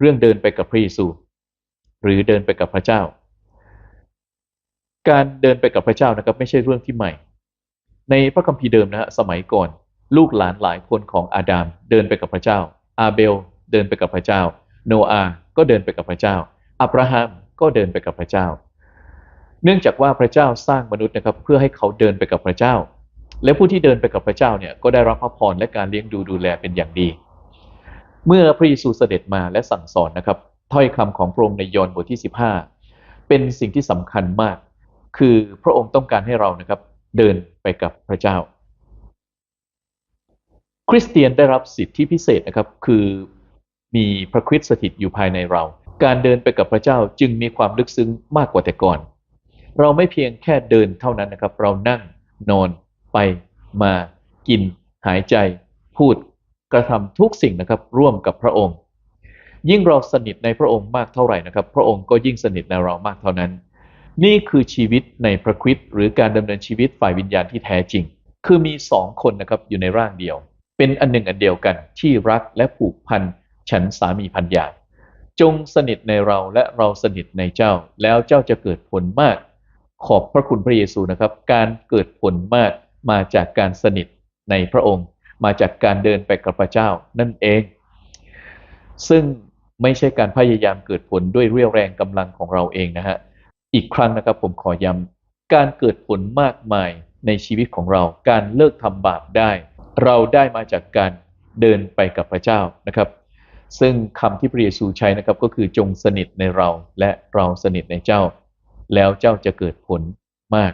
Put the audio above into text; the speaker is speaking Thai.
เรื่องเดินไปกับพระเยซู หรือเดินไปกับพระเจ้า การเดินไปกับพระเจ้านะครับ ไม่ใช่เรื่องที่ใหม่ ในพระคัมภีร์เดิมนะฮะสมัยก่อน ลูกหลานหลายคนของอาดามเดินไปกับพระเจ้า อาเบลเดินไปกับพระเจ้า โนอาห์ก็เดินไปกับพระเจ้า อับราฮัมก็เดินไปกับพระเจ้า เนื่องจากว่าพระเจ้าสร้างมนุษย์นะครับ เพื่อให้เขาเดินไปกับพระเจ้า และผู้ที่เดินไปกับพระเจ้าเนี่ยก็ได้รับพระพรและการเลี้ยงดูดูแลเป็นอย่างดี เมื่อพระเยซูเสด็จมาและสั่งสอนนะครับถ้อยคำของพระองค์ในยอห์นบทที่ 15 เป็นสิ่งที่สำคัญมาก คือพระองค์ต้องการให้เรานะครับเดินไปกับพระเจ้า คริสเตียนได้รับสิทธิพิเศษนะครับคือมีพระคริสต์สถิตอยู่ภายในเรา การเดินไปกับพระเจ้าจึงมีความลึกซึ้งมากกว่าแต่ก่อน เราไม่เพียงแค่เดินเท่านั้นนะครับ เรานั่งนอนไปมากิน หายใจ พูด กระทำทุกสิ่งนะครับร่วมกับพระองค์ ยิ่งเราสนิทในพระองค์มากเท่าไหร่นะครับ พระองค์ก็ยิ่งสนิทในเรามากเท่านั้น นี่คือชีวิตในพระคริสต์หรือการดำเนินชีวิตฝ่ายวิญญาณที่แท้จริง คือมีสองคนนะครับอยู่ในร่างเดียว เป็นอันหนึ่งอันเดียวกันที่รักและผูกพันฉันสามีพันยาจงสนิทในเราและเราสนิทในเจ้า แล้วเจ้าจะเกิดผลมาก ขอบพระคุณพระเยซูนะครับ การเกิดผลมากมาจากการสนิทในพระองค์ มาจากการเดินไปกับพระเจ้านั่นเอง ซึ่งไม่ใช่การพยายามเกิดผลด้วยเรี่ยวแรงกำลังของเราเองนะฮะ อีกครั้งนะครับผมขอย้ำการเกิดผลมากมายในชีวิตของเรา การเลิกทำบาปได้ เราได้มาจากการเดินไปกับพระเจ้านะครับ ซึ่งคำที่พระเยซูใช้นะครับก็คือจงสนิทในเราและเราสนิทในเจ้า แล้วเจ้าจะเกิดผลมาก